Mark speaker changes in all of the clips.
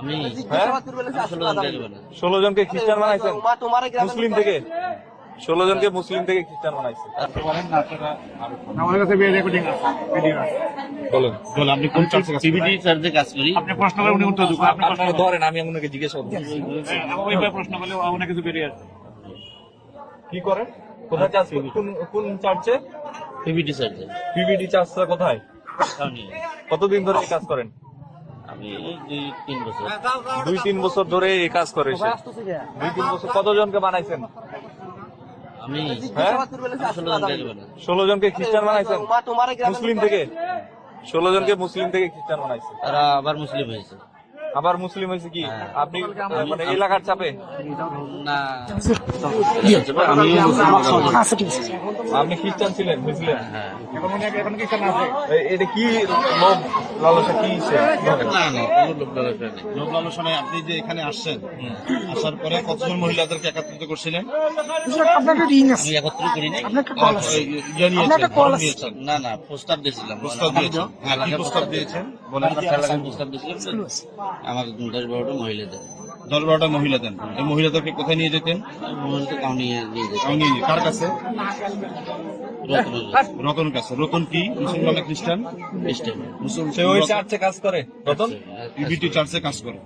Speaker 1: আমি
Speaker 2: হ্যাঁ?
Speaker 1: ষোলো
Speaker 2: জনকে খ্রিস্টান বানাইছেন? মুসলিম থেকে? ষোলো জনকে মুসলিম থেকে খ্রিস্টান বানাইছে।
Speaker 3: আমার কাছে রেকর্ডিং আছে
Speaker 2: বলেন।
Speaker 3: আপনি কোন চার্চে কাজ করেন?
Speaker 1: সিবিডি কাজ করি।
Speaker 3: আপনি প্রশ্ন করলে উনি উত্তর দেবেন। আপনি প্রশ্ন
Speaker 2: ধরেন আমি আপনাকে জিজ্ঞেস করব।
Speaker 3: হ্যাঁ, আমি প্রশ্ন করলে অনেক কিছু বেরিয়ে আসবে।
Speaker 2: কি করেন? কোথায় চার্চ কোন কোন চার্চে? চার্চটা কোথায়? কতদিন ধরে কাজ করেন?
Speaker 1: দুই তিন বছর।
Speaker 2: দুই ধরে এই কাজ করে সে। দুই তিন বছর কতজনকে বানাইছেন?
Speaker 1: আমি
Speaker 2: হ্যাঁ।
Speaker 1: ষোলো
Speaker 2: জনকে খ্রিস্টান বানাইছেন? মুসলিম থেকে? ষোলো জনকে মুসলিম থেকে খ্রিস্টান বানাইছে।
Speaker 1: তারা আবার মুসলিম হয়েছে।
Speaker 2: আবার মুসলিম হয়েছে কি?
Speaker 1: হ্যাঁ।
Speaker 2: আপনি মানে এলাকার চাপে?
Speaker 1: না। আমিও মুসলিম
Speaker 2: আপনি খ্রিস্টান ছিলেন বুঝলেন?
Speaker 1: হ্যাঁ।
Speaker 3: এখন উনি এখন কি কেন
Speaker 2: এটা কি লোভ? লালসা কি সে?
Speaker 1: না না কোনো লোক দরকার নেই।
Speaker 4: আপনি যে এখানে আসছেন আসার পরে কতজন মহিলাদেরকে একত্রিত করছিলেন?
Speaker 1: আমি একত্র করি নাই।
Speaker 4: ইয়ে
Speaker 1: না না প্রস্তাব দিয়েছিলাম।
Speaker 4: প্রস্তাব দিয়েছেন। হ্যাঁ প্রস্তাব দিয়েছেন?
Speaker 1: প্রস্তাব দিয়েছিলাম। আমাকে দশ বারোটা মহিলা দেয়
Speaker 4: দশ বারোটা মহিলা দেন। এই মহিলাদেরকে কোথায় নিয়ে যেতেন?
Speaker 1: মহিলাদের নিয়ে।
Speaker 4: কার কাছে? রতন কাছে। রতন কি? মুসলমান না খ্রিস্টান?
Speaker 1: খ্রিস্টান।
Speaker 4: মুসলমান।
Speaker 2: সে ওই চার্চে কাজ করে। রতন?
Speaker 4: পিবিটি চার্চে কাজ করে।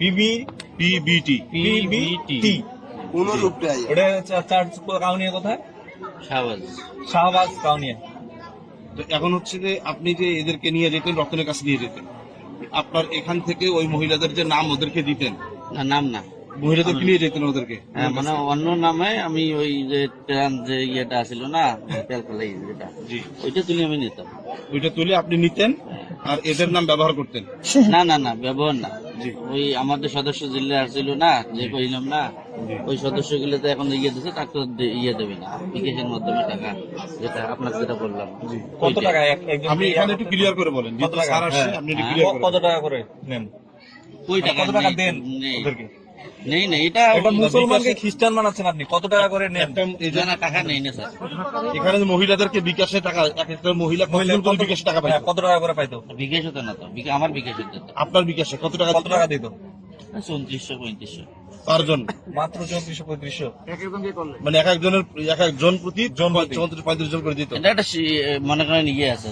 Speaker 2: PB
Speaker 4: PBT.
Speaker 2: পিবিটি। ওটা চার্চ কাউনিয়া কোথায়?
Speaker 1: শাহবাজ।
Speaker 2: শাহবাজ কাউনিয়া।
Speaker 4: তো এখন হচ্ছে যে আপনি যে এদেরকে নিয়ে যেতেন রতনের কাছে নিয়ে যেতেন। আপনার এখান থেকে ওই মহিলাদের যে নাম ওদেরকে দিতেন?
Speaker 1: না নাম না।
Speaker 4: মহিলাদেরকে নিয়ে যেতেন ওদেরকে?
Speaker 1: হ্যাঁ, মানে অন্য নামে আমি ওই যে ট্রেন যে ইয়েটা ছিল না ক্যালকুলাই যেটা ওইটা তুলে আমি নিতাম।
Speaker 4: ওইটা তুলে আপনি নিতেন আর এদের নাম ব্যবহার করতেন?
Speaker 1: না না না ব্যবহার না। ওই আমাদের সদস্য জেলে আসছিল না যে কহিলাম না ওই সদস্য গুলোতে এখন ইয়ে দিচ্ছে তাকে ইয়ে দেবে না। বিকাশের মাধ্যমে টাকা যেটা আপনাকে যেটা বললাম।
Speaker 2: কত টাকা?
Speaker 4: আপনি এখানে একটু ক্লিয়ার করে বলেন। যেহেতু
Speaker 2: টাকা? হ্যাঁ।
Speaker 4: আপনি একটু। ক্লিয়ার করে
Speaker 2: কত টাকা করে নেন?
Speaker 1: ওই টাকা
Speaker 2: কত টাকা দেন ওদেরকে?
Speaker 1: নেই নেই এটা
Speaker 2: এটা মুসলমানকে খ্রিস্টান বানাচ্ছেন আপনি। কত টাকা করে নেন?
Speaker 1: টাকা নেই না স্যার।
Speaker 4: এখানে যে মহিলাদেরকে বিকাশে টাকা এক একটা মহিলা কতজন করে বিকাশে টাকা পায়
Speaker 2: হ্যাঁ, কত টাকা করে পাইতো?
Speaker 1: বিকাশ হতো না তো আমার বিকাশ হতো
Speaker 4: আপনার বিকাশে কত টাকা
Speaker 2: কত টাকা দিত?
Speaker 1: চৌত্রিশশো পঁয়ত্রিশশো।
Speaker 2: মাত্র চৌত্রিশশো পঁয়ত্রিশশো
Speaker 4: মানে এক একজনের এক একজন প্রতি চৌত্রিশ পঁয়ত্রিশ জন করে দিত।
Speaker 1: একটা মনে করেন ইয়ে আছে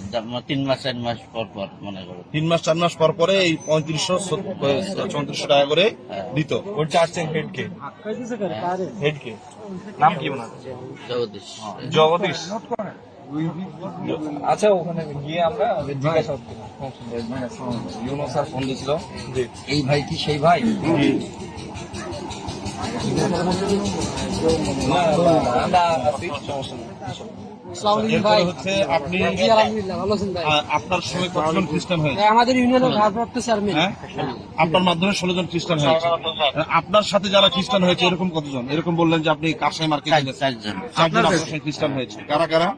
Speaker 1: তিন মাস চার মাস পর পর মনে করো।
Speaker 4: তিন মাস চার মাস পর পরে এই পঁয়ত্রিশশো চৌত্রিশশো টাকা করে দিত।
Speaker 2: ওর নাম কি ওনার?
Speaker 1: জগদীশ।
Speaker 2: জগদীশ। আচ্ছা ওখানে গিয়ে আমরা জিজ্ঞাসা করতে স্যার ফোন দিয়েছিল
Speaker 5: এই ভাই কি সেই ভাই?
Speaker 4: আপনার সময় কতজন খ্রিস্টান হয়েছে?
Speaker 5: আমাদের ইউনিয়নের ভারপ্রাপ্ত চেয়ারম্যান
Speaker 4: হ্যাঁ? আপনার মাধ্যমে ষোলো জন খ্রিস্টান হয়েছে। আপনার সাথে যারা খ্রিস্টান হয়েছে এরকম কতজন? এরকম বললেন যে আপনি কারসাই মার্কেট
Speaker 1: চারজন।
Speaker 4: আপনার খ্রিস্টান হয়েছে। কারা কারা?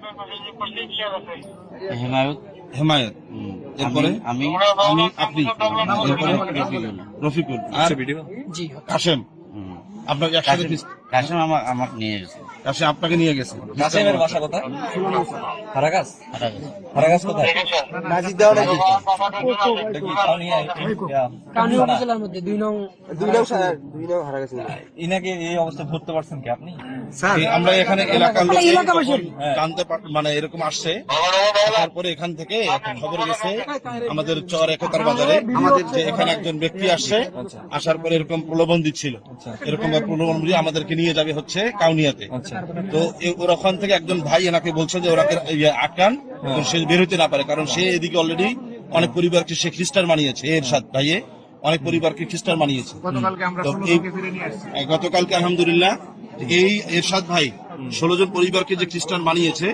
Speaker 1: হেমায়ত।
Speaker 4: হেমায়ত। এরপরে?
Speaker 1: আমি
Speaker 4: আমি আপনি।
Speaker 1: রফিকুল।
Speaker 4: আর
Speaker 2: আচ্ছা, ভিডিও
Speaker 5: জি
Speaker 4: কাশেম। আপনার একসাথে
Speaker 1: কাশেম আমার আমাকে নিয়ে গেছে।
Speaker 4: আপনাকে নিয়ে গেছে।
Speaker 2: কাসেমের বাসা কোথায়? হারাগাস হারাগাস কোথায়? এটা কি কাউনিয়া? ইয়া।
Speaker 5: কাউনি উপজেলার মধ্যে দুই নং
Speaker 2: ইনাকে এই অবস্থা ধরতে পারছেন কি আপনি?
Speaker 4: যে আমরা এখানে এলাকার লোক। জানতে পার- মানে এরকম আসছে। তারপরে এখান থেকে খবর গেছে আমাদের চর একতার বাজারে আমাদের যে এখানে একজন ব্যক্তি আসছে আসার পরে এরকম প্রলোভন দিচ্ছিল। এরকম ভাবে প্রলোভন দিয়ে আমাদেরকে নিয়ে যাবে হচ্ছে কাউনিয়াতে। তো এ- ওর ওখান থেকে একজন ভাই এনাকে বলছে যে ওরাকে ইয়ে আটকান সে বের হইতে না পারে কারণ সে এদিকে অলরেডি অনেক পরিবারকে সে খ্রিস্টান বানিয়েছে এর সাথ ভাইয়ে অনেক পরিবারকে খ্রিস্টান বানিয়েছে।
Speaker 3: গতকালকে আমরা
Speaker 4: এই-
Speaker 3: জনকে ফিরে নিয়ে আসছি।
Speaker 4: এই গতকালকে আলহামদুলিল্লাহ এই এরশাদ ভাই ষোলো জন পরিবারকে যে খ্রিস্টান বানিয়েছে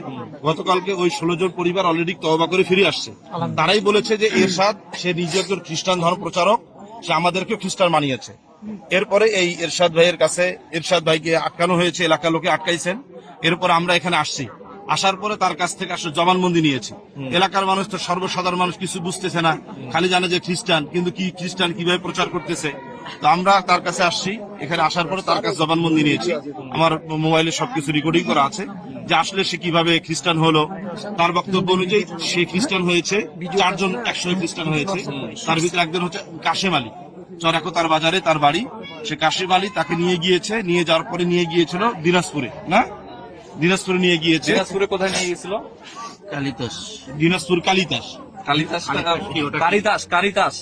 Speaker 4: গতকালকে ওই ষোলো জন পরিবার অলরেডি তবা করে ফিরে আসছে। তারাই বলেছে যে এরশাদ সে নিজে একজন খ্রিস্টান ধর্ম প্রচারক সে আমাদেরকে খ্রিস্টান বানিয়েছে। এরপরে এই এরশাদ ভাইয়ের কাছে এরশাদ ভাইকে আটকানো হয়েছে এলাকার লোকে আটকাইছেন। এরপর আমরা এখানে আসছি। আসার পরে তার কাছ থেকে আসলে জবানবন্দি নিয়েছি। এলাকার মানুষ তো সর্বসাধারণ মানুষ কিছু বুঝতেছে না। খালি জানে যে খ্রিস্টান কিন্তু কি খ্রিস্টান কীভাবে প্রচার করতেছে? তো আমরা তার কাছে আসছি। এখানে আসার পরে তার কাছে জবানবন্দি নিয়েছি। আমার মোবাইলে সবকিছু রেকর্ডিং করা আছে যে আসলে সে কীভাবে খ্রিস্টান হলো। তার বক্তব্য অনুযায়ী সে খ্রিস্টান হয়েছে। চারজন একশো খ্রিস্টান হয়েছে। তার ভিতরে একজন হচ্ছে কাশেম আলী। চরাকোতার বাজারে তার বাড়ি সে কাশিম আলী তাকে নিয়ে গিয়েছে নিয়ে যাওয়ার পরে নিয়ে গিয়েছিল দিনাজপুরে না? দিনাজপুরে নিয়ে গিয়েছে।
Speaker 2: দিনাজপুরে কোথায় নিয়ে গেছিল
Speaker 1: কালিতোষ
Speaker 4: Dinajpur Kalidas.
Speaker 2: Kalidas Caritas Caritas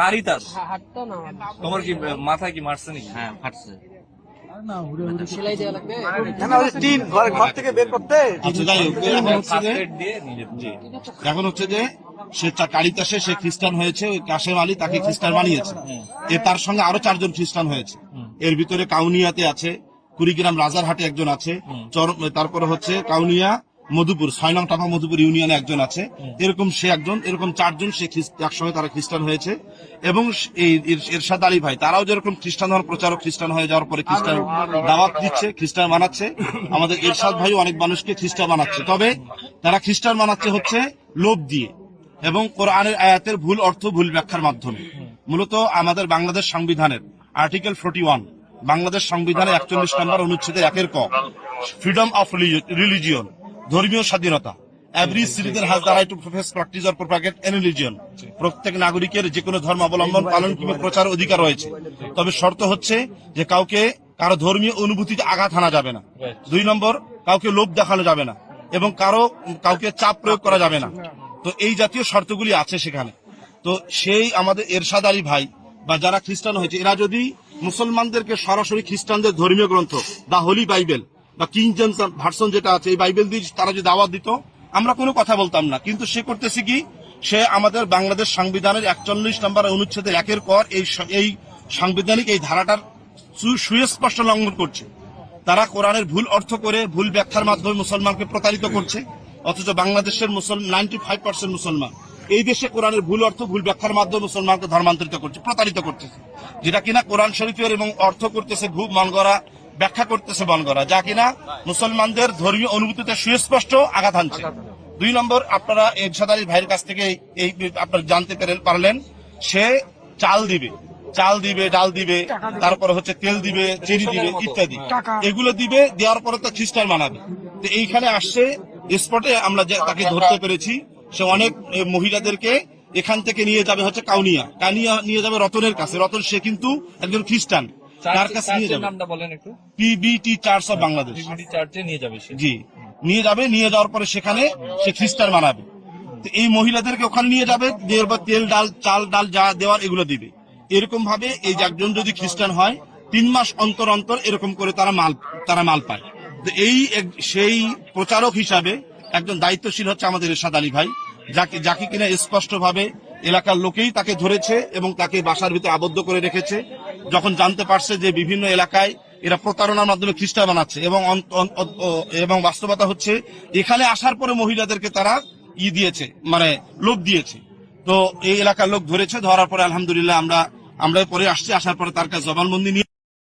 Speaker 2: Caritas তোমার কি মাথায় কি মারছে নাকি?
Speaker 1: হ্যাঁ ফাটছে
Speaker 5: সেলাই দেওয়া লাগবে?
Speaker 4: আচ্ছা এখন হচ্ছে যে সে কালিদাসে সে খ্রিস্টান হয়েছে কাশেম আলী তাকে খ্রিস্টান বানিয়েছে। এ তার সঙ্গে আরও চারজন খ্রিস্টান হয়েছে। এর ভিতরে কাউনিয়াতে আছে, কুড়িগ্রাম রাজারহাটে একজন আছে তারপরে হচ্ছে কাউনিয়া মধুপুর ছয় নং টাকা মধুপুর ইউনিয়নে একজন আছে। এরকম সে একজন, এরকম চারজন সে একসঙ্গে তারা খ্রিস্টান হয়েছে। এবং এই এরশাদ আলী ভাই, তারাও যেরকম খ্রিস্টান হওয়ার প্রচারক, খ্রিস্টান হয়ে যাওয়ার পরে খ্রিস্টান দাওয়াত দিচ্ছে, খ্রিস্টান বানাচ্ছে। আমাদের এরশাদ ভাই অনেক মানুষকে খ্রিস্টান বানাচ্ছে। তবে তারা খ্রিস্টান বানাচ্ছে হচ্ছে লোভ দিয়ে। এবং কোরআনের আয়াতের ভুল অর্থ ভুল ব্যাখ্যার মাধ্যমে। মূলত আমাদের বাংলাদেশ সংবিধানের আর্টিকেল ফোর্টি ওয়ান, বাংলাদেশ সংবিধানের একচল্লিশ নম্বর অনুচ্ছেদের একের ক, ফ্রিডম অফ রিলিজিয়ন, ধর্মীয় স্বাধীনতা টু প্রফেস প্রত্যেক নাগরিকের যে কোনো ধর্ম অবলম্বন পালন কিংবা প্রচার অধিকার রয়েছে। তবে শর্ত হচ্ছে যে কাউকে কারও ধর্মীয় অনুভূতিতে আঘাত হানা যাবে না। দুই নম্বর, কাউকে লোভ দেখানো যাবে না এবং কারও কাউকে চাপ প্রয়োগ করা যাবে না। তো এই জাতীয় শর্তগুলি আছে সেখানে। তো সেই আমাদের এরশাদ আলী ভাই বা যারা খ্রিস্টান হয়েছে, এরা যদি মুসলমানদেরকে সরাসরি খ্রিস্টানদের ধর্মীয় গ্রন্থ দা হোলি বাইবেল বা কিং জেমস ভার্সন যেটা আছে, এই বাইবেল দিয়ে তারা যদি দাওয়াত দিত, আমরা কোনো কথা বলতাম না। কিন্তু সে করতেছে কি? সে আমাদের বাংলাদেশ সংবিধানের একচল্লিশ নম্বর অনুচ্ছেদের একের পর এই এই সাংবিধানিক এই ধারাটার সুস্পষ্ট লঙ্ঘন করছে। তারা কোরআনের ভুল অর্থ করে ভুল ব্যাখ্যার মাধ্যমে মুসলমানকে প্রতারিত করছে। অথচ বাংলাদেশের মুসলমান নাইনটি ফাইভ পার্সেন্ট মুসলমান। এই দেশে কোরআনের ভুল অর্থ ভুল ব্যাখ্যার মাধ্যমে মুসলমানকে ধর্মান্তরিত করছে প্রতারিত করতেছে। যেটা কিনা কোরআন শরীফের এবং অর্থ করতেছে ভূ মন করা ব্যাখ্যা করতেছে মন করা যা কিনা মুসলমানদের ধর্মীয় অনুভূতিতে সুস্পষ্ট আঘাত হানছে। দুই নম্বর আপনারা এরশাদ আলী ভাইয়ের কাছ থেকে এই- আপনার জানতে পারলেন সে চাল দিবে। চাল দিবে ডাল দিবে তারপরে হচ্ছে তেল দিবে চিনি দিবে ইত্যাদি। এগুলো দিবে দেওয়ার পরে তো খ্রিস্টান মানাবে তো এইখানে আসছে স্পটে আমরা তাকে ধরতে পেরেছি সে অনেক মহিলাদেরকে এখান থেকে নিয়ে যাবে হচ্ছে কাউনিয়া। কানিয়া নিয়ে যাবে রতনের কাছে। রতন সে কিন্তু একজন খ্রিস্টান। তার কাছে নিয়ে যাবে।
Speaker 2: নামটা বলেন একটু।
Speaker 4: পিবিটি চার্চ অফ বাংলাদেশ
Speaker 2: চার্চে নিয়ে যাবে
Speaker 4: জি। নিয়ে যাবে নিয়ে যাওয়ার পরে সেখানে সে খ্রিস্টান বানাবে। এই মহিলাদেরকে ওখানে নিয়ে যাবে দিয়ে এরপর তেল ডাল চাল ডাল যা দেওয়ার এগুলো দিবে। এরকম ভাবে এই যে একজন যদি খ্রিস্টান হয় তিন মাস অন্তর অন্তর এরকম করে তারা মাল তারা মাল পায়। এই সেই প্রচারক হিসাবে একজন দায়িত্বশীল হচ্ছে আমাদের এরশাদ আলী ভাই। যাকে যাকে কিনা স্পষ্ট ভাবে এলাকার লোকেই তাকে ধরেছে এবং তাকে বাসার ভিতরে আবদ্ধ করে রেখেছে। যখন জানতে পারছে যে বিভিন্ন এলাকায় এরা প্রতারণার মাধ্যমে খ্রিস্টা বানাচ্ছে এবং এবং বাস্তবতা হচ্ছে এখানে আসার পরে মহিলাদেরকে তারা ই দিয়েছে মানে লোভ দিয়েছে। তো এই এলাকার লোক ধরেছে, ধরার পরে আলহামদুলিল্লাহ আমরা আমরা পরে আসছি, আসার পরে তার কাছে জবানবন্দি নিয়ে